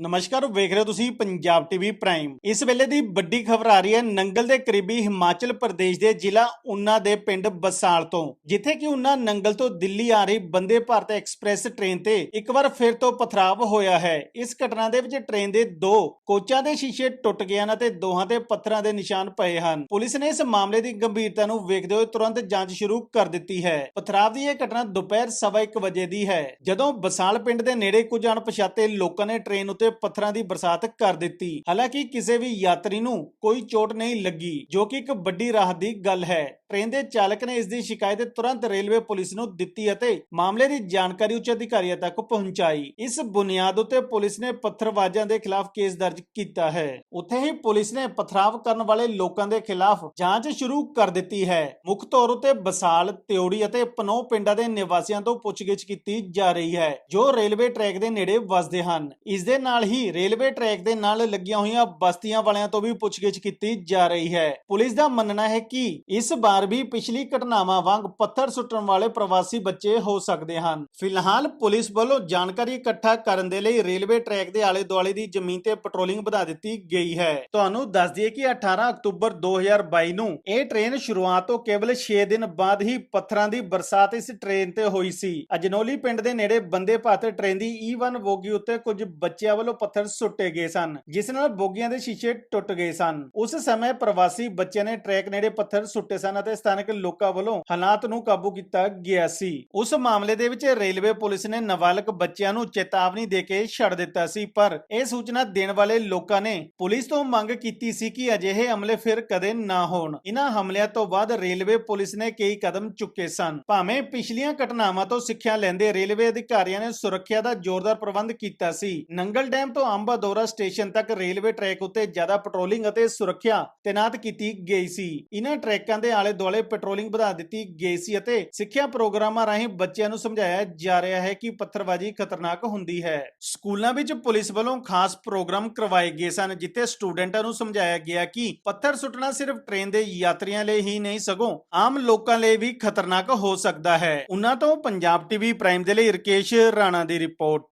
ਨਮਸਕਾਰ, ਵੇਖ ਰਹੇ ਹੋ ਤੁਸੀਂ ਪੰਜਾਬ ਟੀਵੀ ਪ੍ਰਾਈਮ ਇਸ ਵੇਲੇ ਦੀ ਵੱਡੀ ਖਬਰ ਆ ਰਹੀ ਹੈ ਨੰਗਲ ਦੇ ਕਰੀਬੀ ਹਿਮਾਚਲ ਪ੍ਰਦੇਸ਼ ਦੇ ਜ਼ਿਲ੍ਹਾ ਉਨਾ ਦੇ ਪਿੰਡ ਬਸਾਲ ਤੋਂ, ਜਿੱਥੇ ਕਿ ਉਨਾ ਨੰਗਲ ਤੋਂ ਦਿੱਲੀ ਆ ਰਹੀ ਬੰਦੇ ਭਾਰਤ ਐਕਸਪ੍ਰੈਸ ਟ੍ਰੇਨ ਤੇ ਇੱਕ ਵਾਰ ਫਿਰ ਤੋਂ ਪਥਰਾਵ ਹੋਇਆ ਹੈ। ਇਸ ਘਟਨਾ ਦੇ ਵਿੱਚ ਟ੍ਰੇਨ ਦੇ ਦੋ ਕੋਚਾਂ ਦੇ ਸ਼ੀਸ਼ੇ ਟੁੱਟ ਗਏ ਹਨ ਅਤੇ ਦੋਹਾਂ ਤੇ ਪੱਥਰਾਂ ਦੇ ਨਿਸ਼ਾਨ ਪਏ ਹਨ। ਪੁਲਿਸ ਨੇ ਇਸ ਮਾਮਲੇ ਦੀ ਗੰਭੀਰਤਾ ਨੂੰ ਵੇਖਦੇ ਹੋਏ ਤੁਰੰਤ ਜਾਂਚ ਸ਼ੁਰੂ ਕਰ ਦਿੱਤੀ ਹੈ। ਪਥਰਾਵ ਦੀ ਇਹ ਘਟਨਾ ਦੁਪਹਿਰ ਸਵਾ ਇੱਕ ਵਜੇ ਦੀ ਹੈ। ਜਦੋਂ ਬਸਾਲ ਪਿੰਡ ਦੇ ਨੇੜੇ ਕੁਝ ਅਣਪਛਾਤੇ ਲੋਕਾਂ ਨੇ ਟ੍ਰੇਨ ਉੱਤੇ ਪੱਥਰਾਂ ਦੀ ਬਰਸਾਤ ਕਰ ਦਿੱਤੀ। ਹਾਲਾਂਕਿ ਕਿਸੇ ਵੀ ਯਾਤਰੀ ਨੂੰ ਕੋਈ ਚੋਟ ਨਹੀਂ ਲੱਗੀ, ਜੋ ਕਿ ਇੱਕ ਵੱਡੀ ਰਾਹਤ ਦੀ ਗੱਲ ਹੈ। ਟ੍ਰੇਨ ਦੇ ਚਾਲਕ ਨੇ ਇਸ ਦੀ ਸ਼ਿਕਾਇਤ ਤੁਰੰਤ ਰੇਲਵੇ ਪੁਲਿਸ ਨੂੰ ਦਿੱਤੀ ਅਤੇ ਮਾਮਲੇ ਦੀ ਜਾਣਕਾਰੀ ਉੱਚ ਅਧਿਕਾਰੀਆਂ ਤੱਕ ਪਹੁੰਚਾਈ। ਇਸ ਬੁਨਿਆਦ ਉੱਤੇ ਪੁਲਿਸ ਨੇ ਪੱਥਰਵਾਜਾਂ ਦੇ ਖਿਲਾਫ ਕੇਸ ਦਰਜ ਕੀਤਾ ਹੈ। ਉੱਥੇ ਹੀ ਪੁਲਿਸ ਨੇ ਪਥਰਾਵ ਕਰਨ ਵਾਲੇ ਲੋਕਾਂ ਦੇ ਖਿਲਾਫ ਜਾਂਚ ਸ਼ੁਰੂ ਕਰ ਦਿੱਤੀ ਹੈ। ਮੁੱਖ ਤੌਰ ਉੱਤੇ ਬਸਾਲ, ਤਿਉੜੀ ਅਤੇ ਪਨੋ ਪਿੰਡਾਂ ਦੇ ਨਿਵਾਸੀਆਂ ਤੋਂ ਪੁੱਛਗਿੱਛ ਕੀਤੀ ਜਾ ਰਹੀ ਹੈ, ਜੋ ਰੇਲਵੇ ਟਰੈਕ ਦੇ ਨੇੜੇ ਵਸਦੇ ਹਨ। ਇਸ ਦੇ ਨਾਲ ਹੀ ਰੇਲਵੇ ਟਰੈਕ ਦੇ ਨਾਲ ਲੱਗੀਆਂ ਹੋਈਆਂ ਬਸਤੀਆਂ ਵਾਲਿਆਂ ਤੋਂ ਵੀ ਪੁੱਛਗਿੱਛ ਕੀਤੀ ਜਾ ਰਹੀ ਹੈ। ਪੁਲਿਸ ਦਾ ਮੰਨਣਾ ਹੈ ਕਿ ਇਸ ਵਾਰ ਵੀ ਪਿਛਲੀ ਘਟਨਾਵਾਂ ਵਾਂਗ ਪੱਥਰ ਸੁੱਟਣ ਵਾਲੇ ਪ੍ਰਵਾਸੀ ਬੱਚੇ ਹੋ ਸਕਦੇ ਹਨ। ਫਿਲਹਾਲ ਪੁਲਿਸ ਵੱਲੋਂ ਜਾਣਕਾਰੀ ਇਕੱਠਾ ਕਰਨ ਦੇ ਲਈ ਰੇਲਵੇ ਟਰੈਕ ਦੇ ਆਲੇ ਦੁਆਲੇ ਦੀ ਜ਼ਮੀਨ ਤੇ ਪੈਟਰੋਲਿੰਗ ਵਧਾ ਦਿੱਤੀ ਗਈ ਹੈ। ਤੁਹਾਨੂੰ ਦੱਸ ਦਈਏ ਕਿ 18 ਅਕਤੂਬਰ 2022 ਨੂੰ ਇਹ ਟ੍ਰੇਨ ਸ਼ੁਰੂਆਤ ਤੋਂ ਕੇਵਲ 6 ਦਿਨ ਬਾਅਦ ਹੀ ਪੱਥਰਾਂ ਦੀ ਬਰਸਾਤ ਇਸ ਟ੍ਰੇਨ ਤੇ ਹੋਈ ਸੀ। ਅਜਨੋਲੀ ਪਿੰਡ ਦੇ ਨੇੜੇ ਬੰਦੇ ਭਾਰਤ ਟ੍ਰੇਨ ਦੀ E1 ਬੋਗੀ ਉੱਤੇ ਕੁਝ ਬੱਚਿਆਂ ਵੱਲੋਂ ਪੱਥਰ ਸੁੱਟੇ ਗਏ ਸਨ, ਜਿਸ ਨਾਲ ਬੋਗੀਆਂ ਦੇ ਸ਼ੀਸ਼ੇ ਟੁੱਟ ਗਏ ਸਨ। ਉਸ ਸਮੇਂ ਪ੍ਰਵਾਸੀ ਬੱਚਿਆਂ ਨੇ ਟਰੈਕ ਨੇੜੇ ਪੱਥਰ ਸੁੱਟੇ ਸਨ ਅਤੇ ਸਥਾਨਕ ਲੋਕਾਂ ਵੱਲੋਂ ਹਾਲਾਤ ਨੂੰ ਕਾਬੂ ਕੀਤਾ ਗਿਆ ਸੀ। ਉਸ ਮਾਮਲੇ ਦੇ ਵਿੱਚ ਰੇਲਵੇ ਪੁਲਿਸ ਨੇ ਨਾਬਾਲਗ ਬੱਚਿਆਂ ਨੂੰ ਚੇਤਾਵਨੀ ਦੇ ਕੇ ਛੱਡ ਦਿੱਤਾ ਸੀ, ਪਰ ਇਹ ਸੂਚਨਾ ਦੇਣ ਵਾਲੇ ਲੋਕਾਂ ਨੇ ਪੁਲਿਸ ਤੋਂ ਮੰਗ ਕੀਤੀ ਸੀ ਕਿ ਅਜਿਹੇ ਹਮਲੇ ਫਿਰ ਕਦੇ ਨਾ ਹੋਣ। ਇਨ੍ਹਾਂ ਹਮਲਿਆਂ ਤੋਂ ਬਾਅਦ ਰੇਲਵੇ ਪੁਲਿਸ ਨੇ ਕਈ ਕਦਮ ਚੁੱਕੇ ਸਨ। ਭਾਵੇਂ ਪਿਛਲੀਆਂ ਘਟਨਾਵਾਂ ਤੋਂ ਸਿੱਖਿਆ ਲੈਂਦੇ ਰੇਲਵੇ ਅਧਿਕਾਰੀਆਂ ਨੇ ਸੁਰੱਖਿਆ ਦਾ ਜ਼ੋਰਦਾਰ ਪ੍ਰਬੰਧ ਕੀਤਾ ਸੀ। ਨੰਗਲ ਡੈਮ ਤੋਂ ਅੰਬਾਦੋਰਾ ਸਟੇਸ਼ਨ ਤੱਕ ਰੇਲਵੇ ਟਰੈਕ ਉੱਤੇ ਜ਼ਿਆਦਾ ਪੈਟਰੋਲਿੰਗ ਅਤੇ ਸੁਰੱਖਿਆ ਤਾਇਨਾਤ ਕੀਤੀ ਗਈ ਸੀ। ਇਨ੍ਹਾਂ ਟਰੈਕਾਂ ਦੇ ਆਲੇ ਦੁਆਲੇ ਪੈਟਰੋਲਿੰਗ ਵਧਾ ਦਿੱਤੀ ਗਈ ਸੀ ਅਤੇ ਸਿੱਖਿਆ ਪ੍ਰੋਗਰਾਮਾਂ ਰਾਹੀਂ ਬੱਚਿਆਂ ਨੂੰ ਸਮਝਾਇਆ ਜਾ ਰਿਹਾ ਹੈ ਕਿ ਪੱਥਰਬਾਜ਼ੀ ਖਤਰਨਾਕ ਹੁੰਦੀ ਹੈ। ਸਕੂਲਾਂ ਵਿੱਚ ਪੁਲਿਸ ਵੱਲੋਂ ਖਾਸ ਪ੍ਰੋਗਰਾਮ ਕਰਵਾਏ ਗਏ ਸਨ, ਜਿੱਥੇ ਸਟੂਡੈਂਟਾਂ ਨੂੰ ਸਮਝਾਇਆ ਗਿਆ ਕਿ ਪੱਥਰ ਸੁੱਟਣਾ ਸਿਰਫ ਟ੍ਰੇਨ ਦੇ ਯਾਤਰੀਆਂ ਲਈ ਹੀ ਨਹੀਂ, ਸਗੋਂ ਆਮ ਲੋਕਾਂ ਲਈ ਵੀ ਖਤਰਨਾਕ ਹੋ ਸਕਦਾ ਹੈ। ਉਹਨਾਂ ਤੋਂ ਪੰਜਾਬ ਟੀਵੀ ਪ੍ਰਾਈਮ ਦੇ ਲਈ ਰਕੇਸ਼ ਰਾਣਾ ਦੀ ਰਿਪੋਰਟ।